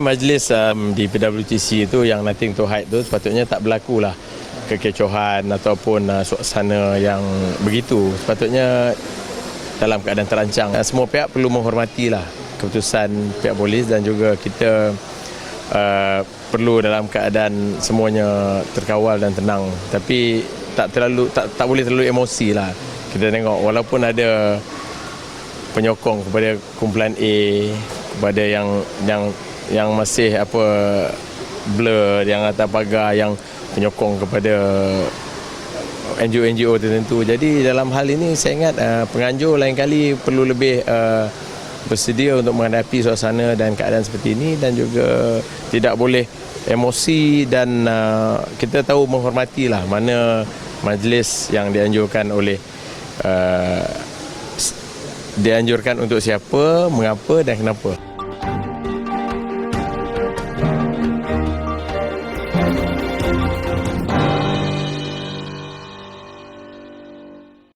Majlis um, di PWTC itu yang nothing to hide tu sepatutnya tak berlaku lah kekecohan ataupun uh, suasana yang begitu. Sepatutnya dalam keadaan terancang. Uh, semua pihak perlu menghormati lah keputusan pihak polis dan juga kita uh, perlu dalam keadaan semuanya terkawal dan tenang. Tapi tak terlalu tak, tak boleh terlalu emosi lah. Kita tengok walaupun ada penyokong kepada kumpulan A kepada yang yang yang masih apa blur yang atas pagar yang penyokong kepada NGO-NGO tertentu. Jadi dalam hal ini saya ingat uh, penganjur lain kali perlu lebih uh, bersedia untuk menghadapi suasana dan keadaan seperti ini dan juga tidak boleh emosi dan uh, kita tahu menghormatilah mana majlis yang dianjurkan oleh uh, dianjurkan untuk siapa, mengapa dan kenapa.